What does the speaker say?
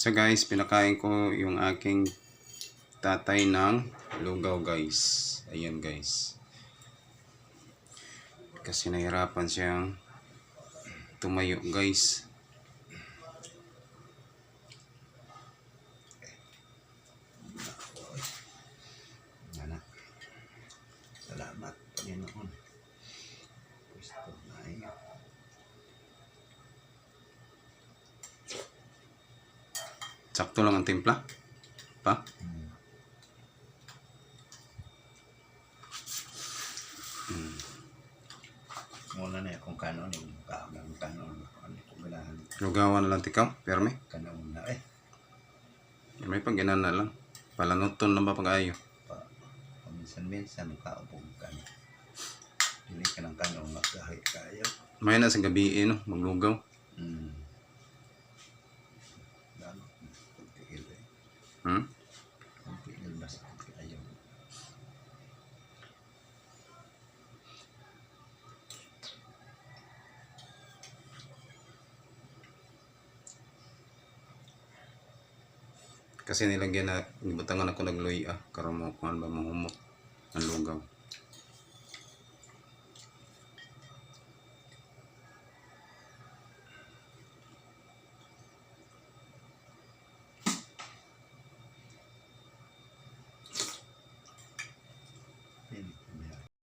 So guys, pinakain ko yung aking tatay ng lugaw guys. Ayan guys. Kasi nahirapan siyang tumayo guys. Salamat, Panginoon. Sakto lang ang timpla. Pa? Muna na kung kanon yung kagang kanon. Ano kung ganahan Lugawan na lang tikaw. Perme. kanon na eh. May pag na lang. Palanuton lang ba pag-ayo? Pa, paminsan-minsan kaupong ka na. Dili ka ng kanon magkahay kayo. May na sa gabi eh, no? Maglugaw. Hmm. Hmm? Kasi nilagyan na, ibutangan ako nagluy ah. Karon mo kuhan ba mahumot ang lugaw.